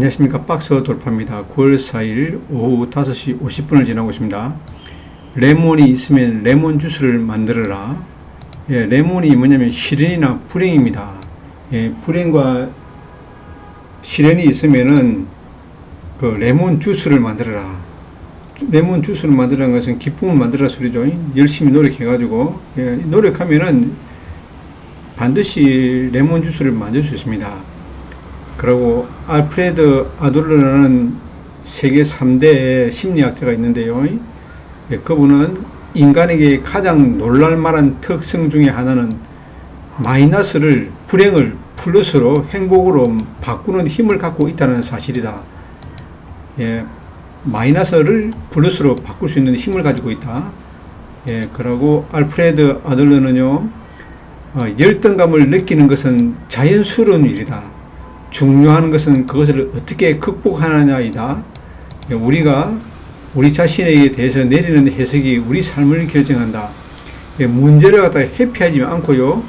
안녕하십니까 박스 돌파입니다. 9월 4일 오후 5시 50분을 지나고 있습니다. 레몬이 있으면 레몬 주스를 만들어라. 예, 레몬이 뭐냐면 실현이나 불행입니다. 예, 불행과 실현이 있으면은 그 레몬 주스를 만들어라. 레몬 주스를 만들라는 것은 기쁨을 만들라 소리죠. 열심히 노력해 가지고 예, 노력하면은 반드시 레몬 주스를 만들 수 있습니다. 그리고 알프레드 아돌러라는 세계 3대 심리학자가 있는데요. 예, 그분은 인간에게 가장 놀랄만한 특성 중에 하나는 마이너스를, 불행을 플러스로 행복으로 바꾸는 힘을 갖고 있다는 사실이다. 예, 마이너스를 플러스로 바꿀 수 있는 힘을 가지고 있다. 예, 그리고 알프레드 아들러는요, 어, 열등감을 느끼는 것은 자연스러운 일이다. 중요한 것은 그것을 어떻게 극복하느냐이다. 우리가 우리 자신에게 대해서 내리는 해석이 우리 삶을 결정한다. 문제를 갖다가 회피하지 않고요.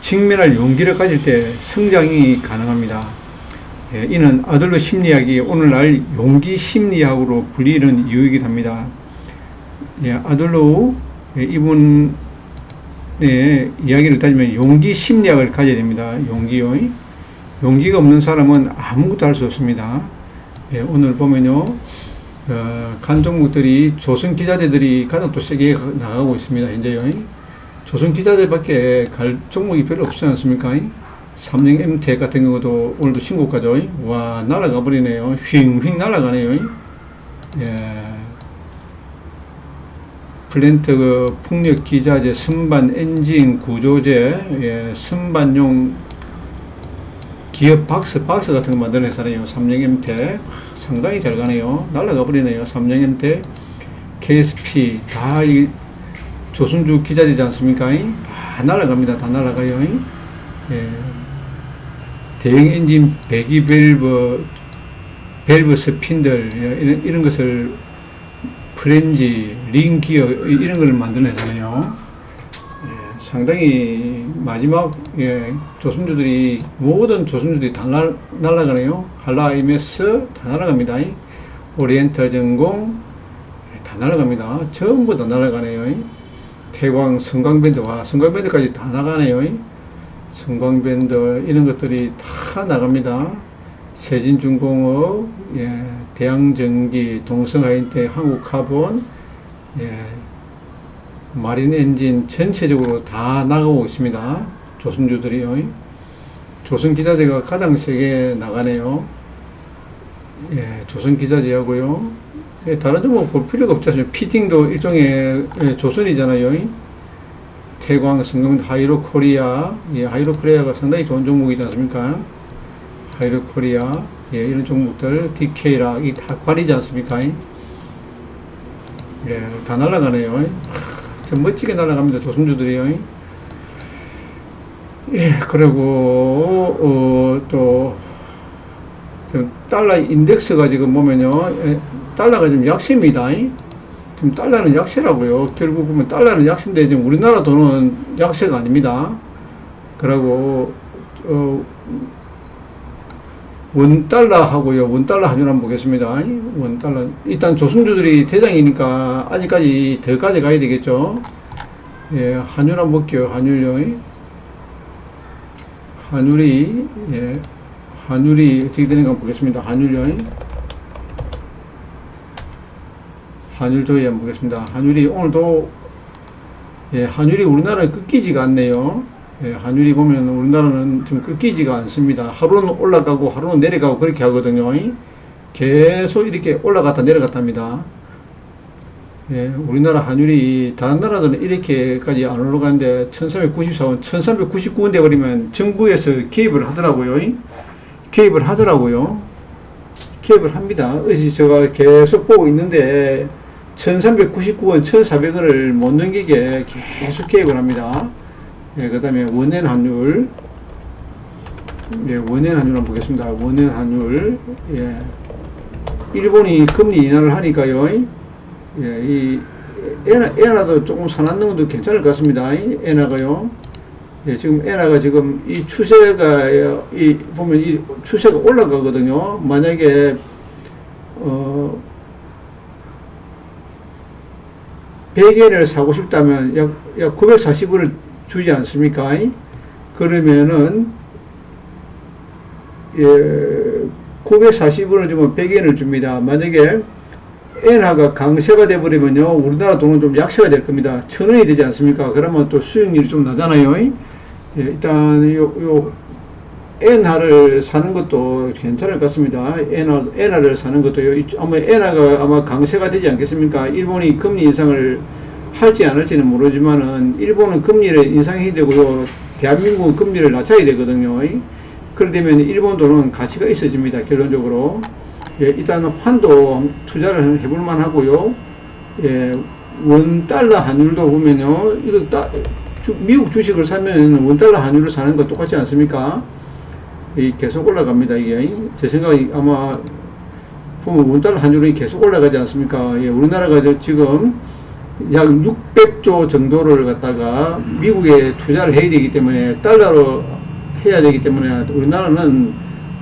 직면할 용기를 가질 때 성장이 가능합니다. 이는 아들로 심리학이 오늘날 용기 심리학으로 불리는 이유이기도 합니다. 아들로 이분의 이야기를 따지면 용기 심리학을 가져야 됩니다. 용기요. 용기가 없는 사람은 아무것도 할 수 없습니다. 예, 오늘 보면요, 어, 간 종목들이 조선 기자재들이 가장 또 세게 나가고 있습니다. 현재요. 조선 기자재밖에 갈 종목이 별로 없지 않습니까? 삼성 MTEK 같은 경우도 오늘도 신고가죠. 와, 날아가 버리네요. 휙휙 날아가네요. 예. 플랜트 그 풍력 기자재, 선반 엔진 구조재, 예, 선반용 기업 박스, 박스 같은 거 만드는 회사네요. 삼성엠텍. 상당히 잘 가네요. 날라가 버리네요. 삼성엠텍, KSP, 다 이 조선주 기자되지 않습니까? 다 날아갑니다. 다 날아가요. 예. 대형 엔진 배기 밸브, 밸브 스핀들, 이런, 이런 것을 프렌지, 링 기어, 이런 걸 만드는 회사네요. 예. 상당히 마지막 예, 조선주들이 모든 조선주들이 다 날, 날아가네요. IMS 다 날아갑니다. 오리엔탈 전공 예, 다 날아갑니다. 전부 다 날아가네요. 태광 성광밴드 와 성광밴드까지 다 나가네요. 성광밴드 이런 것들이 다 나갑니다. 세진중공업, 예, 대양전기, 동성하인테, 한국카본, 예, 마린 엔진 전체적으로 다 나가고 있습니다. 조선주들이요. 조선 기자재가 가장 세게 나가네요. 예, 조선 기자재하고요. 예, 다른 종목 볼 필요가 없지 않습니까? 피팅도 일종의 예, 조선이잖아요. 태광, 성금, 하이로 코리아. 예, 하이로 코리아가 상당히 좋은 종목이지 않습니까? 하이로 코리아. 예, 이런 종목들, DK라, 이다 관리지 않습니까? 예, 다 날아가네요. 참 멋지게 날아갑니다. 조선주들이요. 예, 그리고, 어, 또, 달러 인덱스가 지금 보면요. 예, 달러가 좀 약세입니다. 지금 달러는 약세라고요. 결국 보면 달러는 약세인데 지금 우리나라 돈은 약세가 아닙니다. 그리고, 어, 원달러하고요. 원달러 한율 한번 보겠습니다. 원달러. 일단 조선주들이 대장이니까 아직까지 더 가져가야 되겠죠. 예, 한율 한번 볼게요. 한율요. 한율이, 예, 한율이 어떻게 되는가 보겠습니다. 한율요. 한율 조회 한번 보겠습니다. 한율이 오늘도, 예, 한율이 우리나라에 끊기지가 않네요. 예, 한율이 보면 우리나라는 좀 끊기지가 않습니다. 하루는 올라가고 하루는 내려가고 그렇게 하거든요. 계속 이렇게 올라갔다 내려갔다 합니다. 예, 우리나라 한율이 다른 나라들은 이렇게까지 안 올라가는데 1394원, 1399원 돼버리면 정부에서 개입을 하더라고요. 개입을 하더라고요. 개입을 합니다. 어제 제가 계속 보고 있는데 1399원, 1400원을 못 넘기게 계속 개입을 합니다. 예, 그 다음에 원엔 환율. 예, 원엔 환율 한번 보겠습니다. 원엔 환율. 예. 일본이 금리 인하를 하니까요. 예, 이, 에나, 에나도 조금 사납는 것도 괜찮을 것 같습니다. 에나가요. 예, 지금 엔화가 지금 이 추세가 이 보면 이 추세가 올라가거든요. 만약에 어 100엔을 사고 싶다면 약, 약 940원을 주지 않습니까? 그러면은 예, 940원을 주면 100엔을 줍니다. 만약에 엔화가 강세가 돼버리면요, 우리나라 돈은 좀 약세가 될 겁니다. 천 원이 되지 않습니까? 그러면 또 수익률이 좀 나잖아요. 예, 일단 요, 요 엔화를 사는 것도 괜찮을 것 같습니다. 엔화, 엔화를 사는 것도 요, 아마 엔화가 아마 강세가 되지 않겠습니까? 일본이 금리 인상을 할지 안 할지는 모르지만은 일본은 금리를 인상해야 되고요. 대한민국은 금리를 낮춰야 되거든요. 그러되면 일본 돈은 가치가 있어집니다. 결론적으로. 예, 일단 환도 투자를 해볼 만하고요. 예, 원 달러 환율도 보면요. 이거 따, 주, 미국 주식을 사면 원 달러 환율을 사는 거 똑같지 않습니까? 이 계속 올라갑니다. 이게 제 생각이 아마 보면 원 달러 환율이 계속 올라가지 않습니까? 예, 우리나라가 저 지금 약 600조 정도를 갖다가 미국에 투자를 해야 되기 때문에 달러로 해야 되기 때문에 우리나라는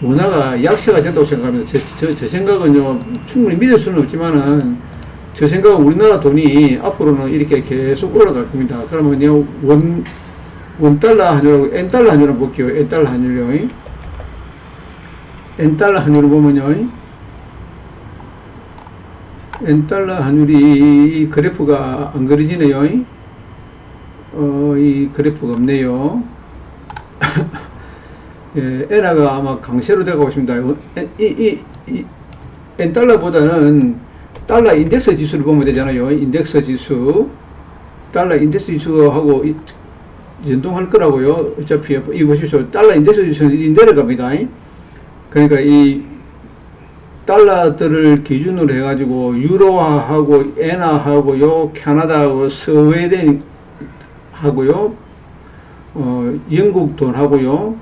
원화가 약세가 된다고 생각합니다. 제, 저, 제 생각은요, 충분히 믿을 수는 없지만은, 제 생각은 우리나라 돈이 앞으로는 이렇게 계속 올라갈 겁니다. 그러면요, 원, 원 달러 환율하고 엔 달러 환율을 볼게요. 엔 달러 환율요. 엔 달러 환율을 보면요, 엔 달러 환율이 이 그래프가 안 그려지네요. 어, 이 그래프가 없네요. 예, 엔화가 아마 강세로 되고 있습니다. 이, 이, 이, 엔 달러보다는 달러 인덱스 지수를 보면 되잖아요. 인덱스 지수. 달러 인덱스 지수하고 이, 연동할 거라고요. 어차피, 이 보십시오. 달러 인덱스 지수는 내려갑니다. 그러니까 이 달러들을 기준으로 해가지고 유로화하고 엔화하고요, 캐나다하고 스웨덴 하고요, 어, 영국 돈하고요,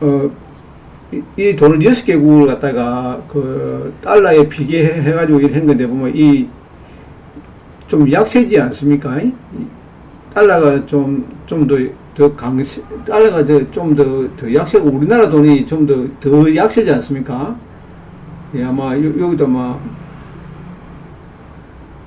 어, 이, 이 돈을 여섯 개국을 갖다가 그 달러에 비교해 가지고 이렇게 한 건데 보면 이 좀 약세지 않습니까? 이 달러가 좀 좀 더 더 강세 달러가 좀더더 약세고 우리나라 돈이 좀 더 더 약세지 않습니까? 예, 아마 여, 여기도 아마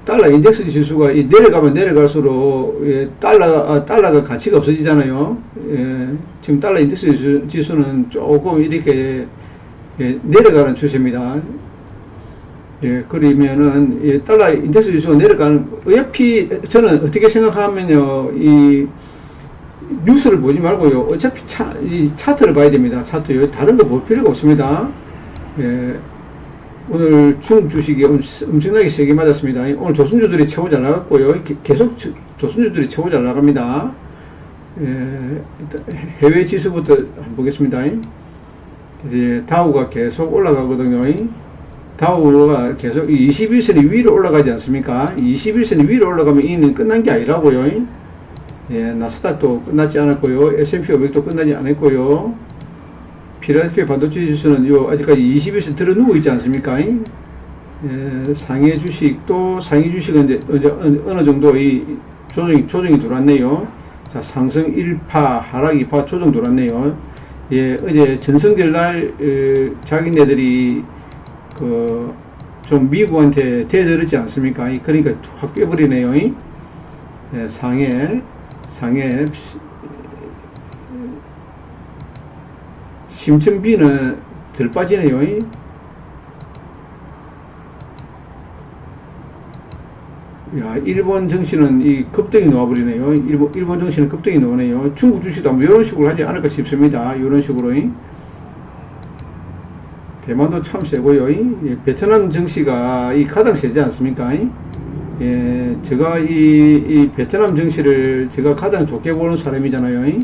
달러 인덱스 지수가 이 내려가면 내려갈수록 예, 달러 아, 달러가 가치가 없어지잖아요. 예, 지금 달러 인덱스 지수, 지수 는 조금 이렇게 예, 내려가는 추세입니다. 예, 그러면은 예, 달러 인덱스 지수가 내려가는 어차피 저는 어떻게 생각하면요, 이 뉴스를 보지 말고요. 어차피 차, 이 차트를 봐야 됩니다. 차트요. 다른 거 볼 필요가 없습니다. 예, 오늘 중국 주식이 엄청나게 세게 맞았습니다. 오늘 조선주들이 최고 잘 나갔고요. 계속 조선주들이 최고 잘 나갑니다. 예, 해외 지수부터 한번 보겠습니다. 이제 다우가 계속 올라가거든요. 다우가 계속 21선이 위로 올라가지 않습니까? 21선이 위로 올라가면 이는 끝난 게 아니라고요. 예, 나스닥도 끝나지 않았고요. S&P 500도 끝나지 않았고요. 피라델피아 반도체 지수는 요 아직까지 21선 들어 누워 있지 않습니까? 예, 상해 주식 또 상해 주식은 이제 어느, 어느 정도 이 조정이 조정이 들어왔네요. 자 상승 1파 하락 2파 조정 들어왔네요. 예 어제 전성절 날 어, 자기네들이 그 좀 미국한테 대들었지 않습니까? 그러니까 확 깨버리네요. 예, 상해 상해 심층비는 덜 빠지네요. 야, 일본 정신은 이 급등이 나와버리네요. 일본, 일본 정신은 급등이 나오네요. 중국 주식도 아마 이런 식으로 하지 않을까 싶습니다. 이런 식으로. 대만도 참 세고요. 예, 베트남 정시가 이 가장 세지 않습니까? 예, 제가 이, 이 베트남 정시를 제가 가장 좋게 보는 사람이잖아요.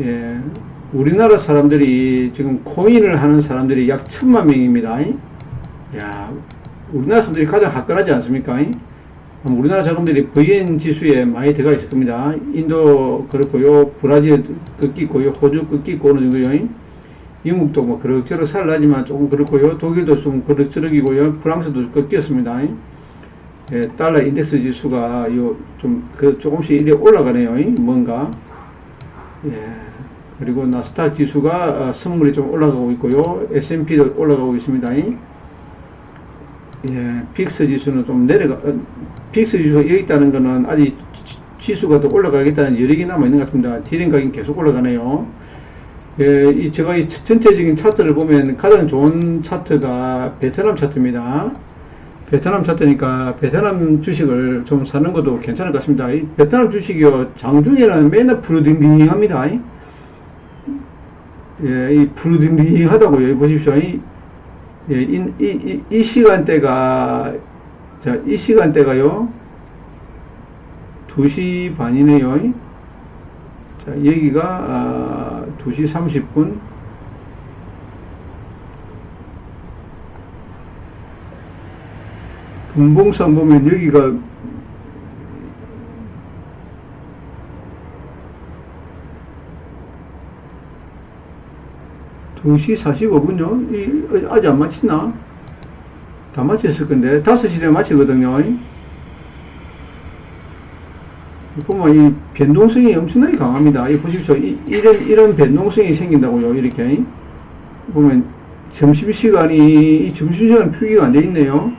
예, 우리나라 사람들이 지금 코인을 하는 사람들이 약 천만 명입니다. 야, 우리나라 사람들이 가장 화끈하지 않습니까? 우리나라 자금들이 VN 지수에 많이 들어가 있을 겁니다. 인도 그렇고요, 브라질 끝끼고요, 호주 끝끼고 어느 정도요. 영국도 뭐 그럭저럭 살라지만 조금 그렇고요, 독일도 좀 그럭저럭이고요, 프랑스도 끝끼었습니다. 예, 달러 인덱스 지수가 요 좀 그 조금씩 이래 올라가네요. 뭔가 예. 그리고 나스닥 지수가 어, 선물이 좀 올라가고 있고요. S&P도 올라가고 있습니다. 예, 빅스 지수는 좀 내려가, 어, 빅스 지수가 여기 있다는 거는 아직 지- 지수가 더 올라가겠다는 여력이 남아있는 것 같습니다. 디램 가격이 계속 올라가네요. 예, 이 제가 이 전체적인 차트를 보면 가장 좋은 차트가 베트남 차트입니다. 베트남 차트니까 베트남 주식을 좀 사는 것도 괜찮을 것 같습니다. 이 베트남 주식이요, 장중에는 맨날 푸르딩딩합니다. 예, 이 푸르딩딩하다고요. 보십시오. 이, 예, 이, 이, 이, 이 시간대가, 자, 이 시간대가요, 2시 반이네요. 자, 여기가, 아, 2시 30분. 분봉상 보면 여기가 두시 45분요? 이, 아직 안 마쳤나? 다 마쳤을 건데, 5시 되면 마치거든요. 보면 이 변동성이 엄청나게 강합니다. 이 보십시오. 이, 이런, 이런 변동성이 생긴다고요. 이렇게. 보면 점심시간이, 이 점심시간 표기가 안 돼 있네요.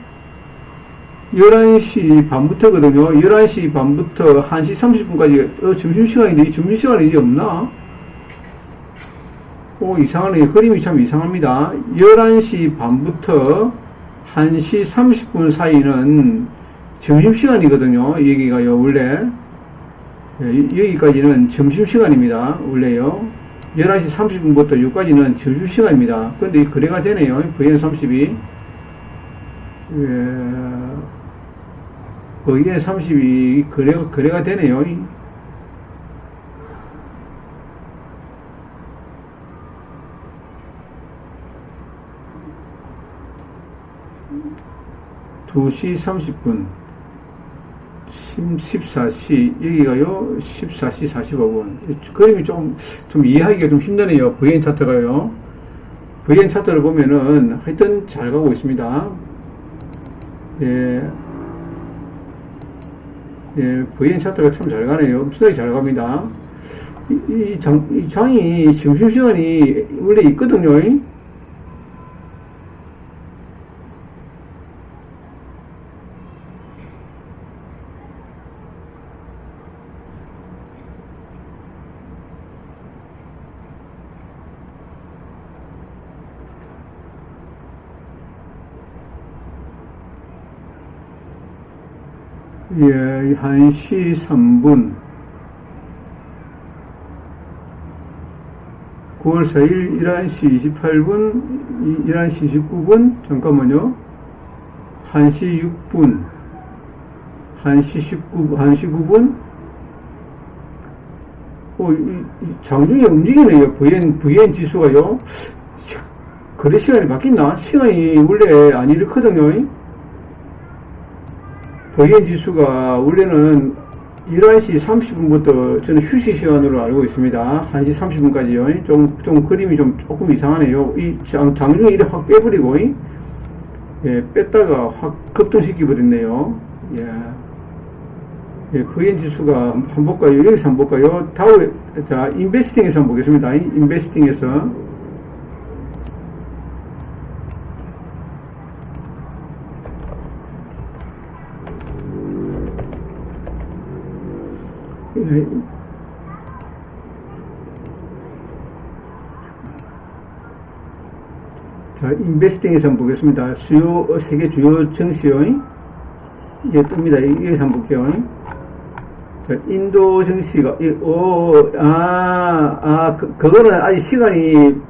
11시 반부터거든요. 11시 반부터 1시 30분까지, 어, 점심시간인데 이 점심시간이 이제 없나? 오, 이상하네. 그림이 참 이상합니다. 11시 반부터 1시 30분 사이는 점심시간이거든요. 여기가요, 원래. 예, 여기까지는 점심시간입니다. 원래요. 11시 30분부터 여기까지는 점심시간입니다. 근데 이 거래가 되네요. VN30이. 예, VN30이 거래가, 거래가 되네요. 두시 30분, 14시, 여기가요, 14시 45분. 그림이 좀, 좀 이해하기가 좀 힘드네요. VN 차트가요. VN 차트를 보면은 하여튼 잘 가고 있습니다. 예. 예, VN 차트가 참 잘 가네요. 엄청나게 잘 갑니다. 이, 이 장, 이 장이 점심시간이 원래 있거든요. 예, 1시 3분. 9월 4일 11시 28분, 11시 29분, 잠깐만요. 1시 6분, 1시 19, 1시 9분. 어, 장중에 움직이네요. VN, VN 지수가요. 시- 거래 시간이 바뀌나? 시간이 원래 안 이렇거든요. VN 지수가 원래는 11시 30분부터 저는 휴식 시간으로 알고 있습니다. 1시 30분까지요. 좀, 좀 그림이 좀 조금 이상하네요. 이 장, 장중에 이래 확 빼버리고, 예, 뺐다가 확 급등시켜 버렸네요. 예. 예, VN 지수가 한- 한번 볼까요? 여기서 한번 볼까요? 다우, 자, 인베스팅에서 한번 보겠습니다. 인베스팅에서. 자, 인베스팅에서 한번 보겠습니다. 주요, 어, 세계 주요 증시요. 이게 뜹니다. 여기서 한번 볼게요. 자, 인도 증시가, 이, 오, 아, 아, 그, 그거는 아직 시간이,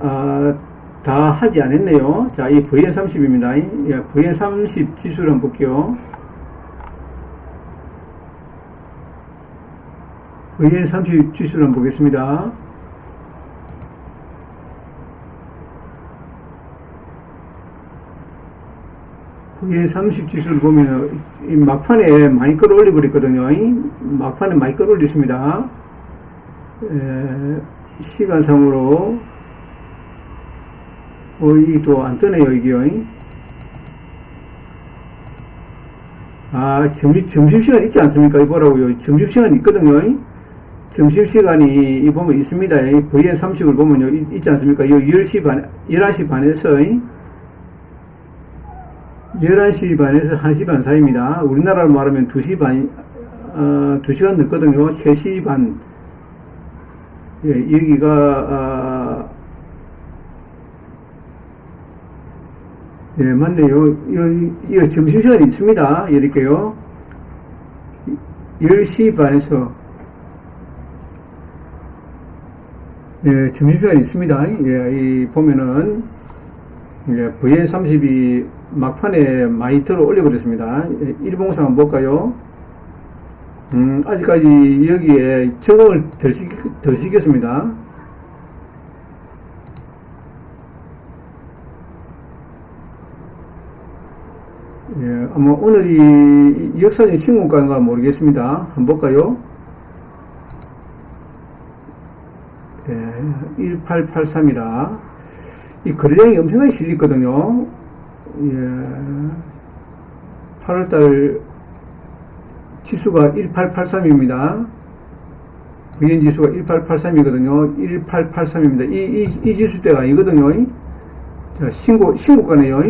아, 다 하지 않았네요. 자, 이 VN30입니다. 예, VN30 지수를 한번 볼게요. VN30 지수를 한번 보겠습니다. VN30 지수를 보면 이 막판에 많이 끌어올리고. 이 막판에 많이 끌어올렸습니다. 에, 시간상으로 어, 이게 또안 뜨네요, 이게요. 아, 점심, 점심시간 있지 않습니까? 이거라고요. 점심시간 있거든요. 점심시간이 이 보면 있습니다. 이 VN 30을 보면요. 있, 있지 않습니까? 이 10시 반, 11시 반에서 이 11시 반에서 1시 반 사이입니다. 우리나라로 말하면 2시 반, 어, 2시간 늦거든요. 3시 반. 예, 여기가, 아, 예, 맞네요. 이, 이 점심시간이 있습니다. 이렇게요. 10시 반에서, 예, 점심시간이 있습니다. 예, 이, 보면은, 예, VN30이 막판에 많이 들어 올려버렸습니다. 예, 일봉상 한번 볼까요? 음, 아직까지 여기에 적응을 덜, 시, 덜 시켰습니다. 예, 아마 오늘이 역사적인 신고가인가 모르겠습니다. 한번 볼까요? 예, 1883이라. 이 거래량이 엄청나게 실리거든요. 예, 8월달 지수가 1883입니다. VN 지수가 1883이거든요. 1883입니다. 이, 이, 이 지수대가 아니거든요. 자, 신고, 신고가네요.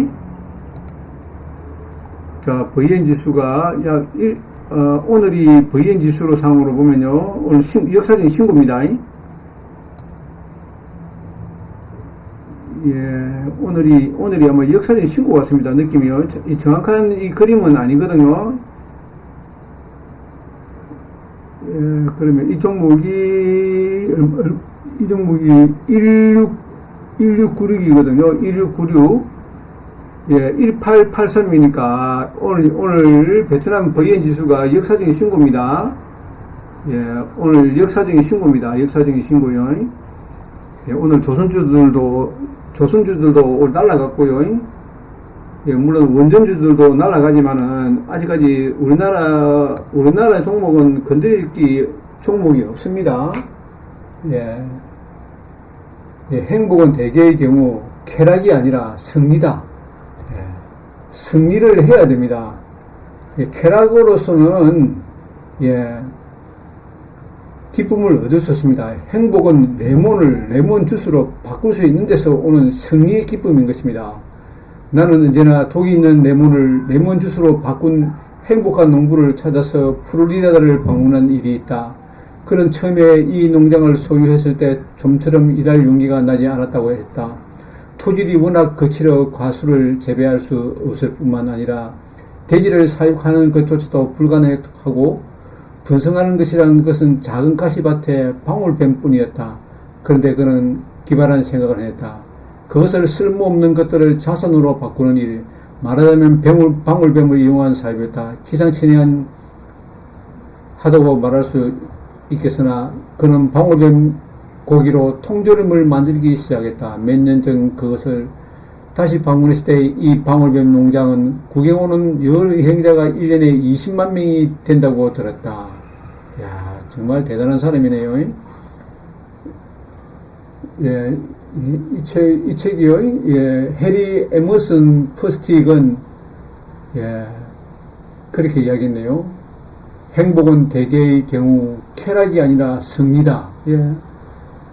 자, VN 지수가 약 1, 어, 오늘이 VN 지수로 상으로 보면요. 오늘 신, 역사적인 신고입니다. 예, 오늘이, 오늘이 아마 역사적인 신고 같습니다. 느낌이요. 이 정확한 이 그림은 아니거든요. 예, 그러면 이 종목이, 이 종목이 16, 1696이거든요. 1696. 예, 1883이니까 오늘, 오늘 베트남 VN 지수가 역사적인 신고입니다. 예, 오늘 역사적인 신고입니다. 역사적인 신고요. 예, 오늘 조선주들도, 조선주들도 오늘 날라갔고요. 예, 물론 원전주들도 날아가지만은 아직까지 우리나라 우리나라 종목은 건드리기 종목이 없습니다. 예. 예, 행복은 대개의 경우 쾌락이 아니라 승리다. 예, 승리를 해야 됩니다. 예, 쾌락으로서는 예, 기쁨을 얻을 수 없습니다. 행복은 레몬을 레몬 주스로 바꿀 수 있는 데서 오는 승리의 기쁨인 것입니다. 나는 언제나 독이 있는 레몬을 레몬 주스로 바꾼 행복한 농부를 찾아서 플로리다를 방문한 일이 있다. 그는 처음에 이 농장을 소유했을 때 좀처럼 일할 용기가 나지 않았다고 했다. 토질이 워낙 거칠어 과수를 재배할 수 없을 뿐만 아니라 대지를 사육하는 것조차도 불가능하고 분성하는 것이라는 것은 작은 가시밭에 방울뱀뿐이었다. 그런데 그는 기발한 생각을 했다. 그것을 쓸모없는 것들을 자선으로 바꾸는 일, 말하자면 뱀을, 방울뱀을 이용한 사업이었다. 기상천외한 하다고 말할 수 있겠으나 그는 방울뱀 고기로 통조림을 만들기 시작했다. 몇 년 전 그것을 다시 방문했을 때 이 방울뱀 농장은 구경 오는 여행자가 1년에 20만 명이 된다고 들었다. 야 정말 대단한 사람이네요. 예, 이, 이 책, 이 책이요, 예, 해리 에머슨 퍼스틱은, 예, 그렇게 이야기했네요. 행복은 대개의 경우 쾌락이 아니라 승리다. 예,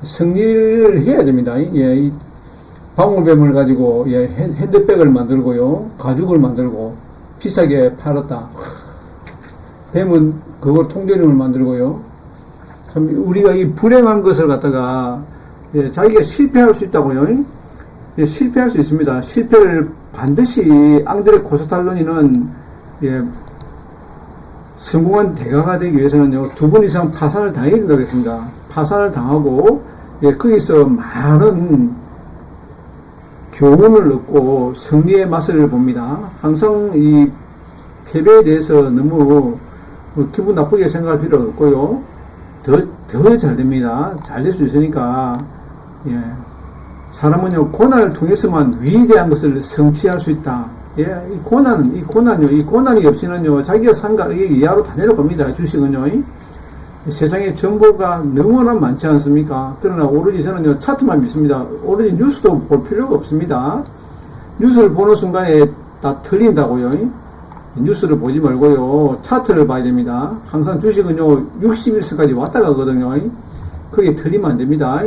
승리를 해야 됩니다. 예, 이 방울뱀을 가지고, 예, 핸- 핸드백을 만들고요, 가죽을 만들고, 비싸게 팔았다. 뱀은 그걸 통조림을 만들고요. 참, 우리가 이 불행한 것을 갖다가, 예, 자기가 실패할 수 있다고요. 예, 실패할 수 있습니다. 실패를 반드시 앙드레 코스탈로니는 예, 성공한 대가가 되기 위해서는요 두 번 이상 파산을 당해야 된다고 했습니다. 파산을 당하고 예, 거기서 많은 교훈을 얻고 승리의 맛을 봅니다. 항상 이 패배에 대해서 너무 뭐 기분 나쁘게 생각할 필요 없고요. 더, 더 잘 됩니다. 잘 될 수 있으니까, 예. 사람은요, 고난을 통해서만 위대한 것을 성취할 수 있다. 예, 이 고난은, 이 고난요, 이 고난이 없이는요, 자기가 산가, 이게 이하로 다 내려갑니다. 주식은요. 이 세상에 정보가 너무나 많지 않습니까? 그러나 오로지 저는요, 차트만 믿습니다. 오로지 뉴스도 볼 필요가 없습니다. 뉴스를 보는 순간에 다 틀린다고요. 이? 뉴스를 보지 말고요. 차트를 봐야 됩니다. 항상 주식은요, 61선까지 왔다 가거든요. 그게 틀리면 안 됩니다.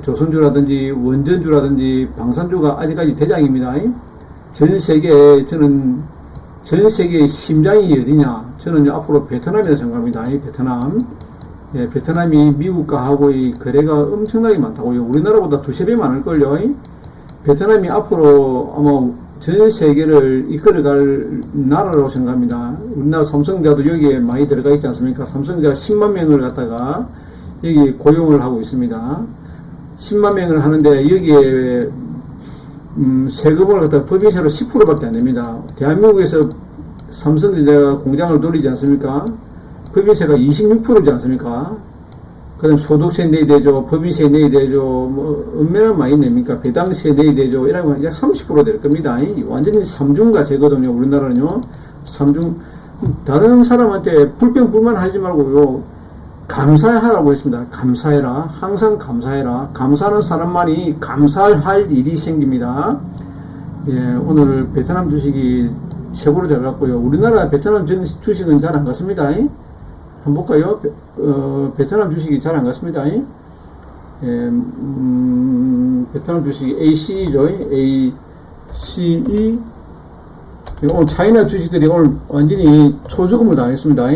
조선주라든지 원전주라든지 방산주가 아직까지 대장입니다. 전 세계에 저는 전 세계의 심장이 어디냐? 저는 앞으로 베트남이라 생각합니다. 이 베트남. 예, 베트남이 미국과 하고의 거래가 엄청나게 많다고요. 우리나라보다 두세 배 많을걸요. 베트남이 앞으로 아마 전 세계를 이끌어갈 나라라고 생각합니다. 우리나라 삼성자도 여기에 많이 들어가 있지 않습니까? 삼성자 10만 명을 갖다가 여기 고용을 하고 있습니다. 10만 명을 하는데 여기에 음, 세금을 갖다 법인세로 10%밖에 안 냅니다. 대한민국에서 삼성전자가 공장을 돌리지 않습니까? 법인세가 26%지 않습니까? 그 다음 소득세 내야 되죠. 법인세 내야 되죠. 뭐, 얼마나 많이 냅니까? 배당세 내야 되죠. 이러면 약 30%될 겁니다. 이 완전히 삼중가세거든요. 우리나라는요. 삼중, 다른 사람한테 불평, 불만 하지 말고요. 감사하라고 했습니다. 감사해라. 항상 감사해라. 감사하는 사람만이 감사할 일이 생깁니다. 예, 오늘 베트남 주식이 최고로 잘 갔고요. 우리나라 베트남 전- 주식은 잘 안 갔습니다. 한번 볼까요? 베, 어, 베트남 주식이 잘 안 갔습니다. 예, 음, 베트남 주식이 ACE죠. ACE. 오늘 차이나 주식들이 오늘 완전히 초저금을 당했습니다.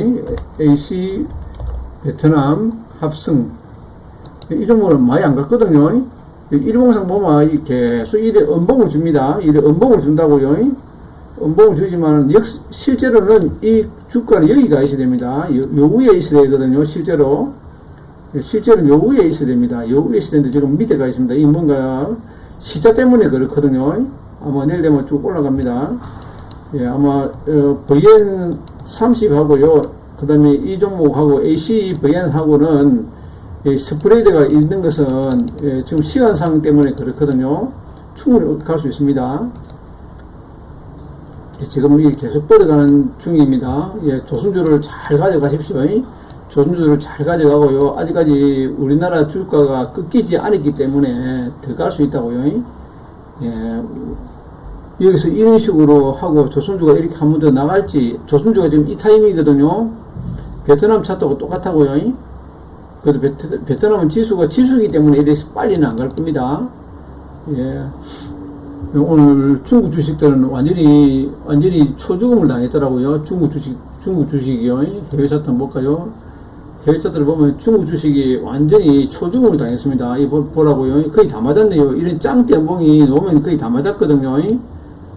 AC 베트남 합승 이 종목은 많이 안 갔거든요. 일봉상 보면 이 계속 이래 음봉을 줍니다. 이래 음봉을 준다고요. 음봉을 주지만 역 실제로는 이 주가는 여기가 있어야 됩니다. 요, 요 위에 있어야 되거든요. 실제로 실제로 요 위에 있어야 됩니다. 요 위에 있어야 되는데 지금 밑에가 있습니다. 이 뭔가 시자 때문에 그렇거든요. 아마 내일 되면 쭉 올라갑니다. 예, 아마 어, VN 30하고요. 그 다음에 이 종목하고 AC VN하고는 스프레드가 있는 것은 예, 지금 시간상 때문에 그렇거든요. 충분히 갈 수 있습니다. 예, 지금 이 계속 뻗어가는 중입니다. 예, 조선주를 잘 가져가십시오. 조선주를 잘 가져가고요. 아직까지 우리나라 주가가 꺾이지 않았기 때문에 더갈수 있다고요. 예, 여기서 이런 식으로 하고 조선주가 이렇게 한 번 더 나갈지 조선주가 지금 이 타이밍이거든요. 베트남 차트하고 똑같다고요. 그래도 베트, 베트남은 지수가 지수이기 때문에 이렇게 빨리는 안 갈 겁니다. 예. 오늘 중국 주식들은 완전히 완전히 초죽음을 당했더라고요. 중국 주식 중국 주식이요. 해외 차트 한번 볼까요? 해외 차트를 보면 중국 주식이 완전히 초죽음을 당했습니다. 이 보- 보라고요. 거의 다 맞았네요. 이런 짱땜봉이 놓으면 거의 다 맞았거든요.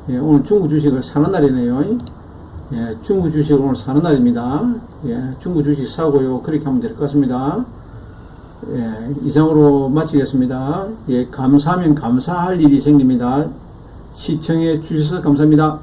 예, 오늘 중국 주식을 사는 날이네요. 예, 중국 주식을 오늘 사는 날입니다. 예, 중국 주식 사고요. 그렇게 하면 될 것 같습니다. 예, 이상으로 마치겠습니다. 예, 감사하면 감사할 일이 생깁니다. 시청해 주셔서 감사합니다.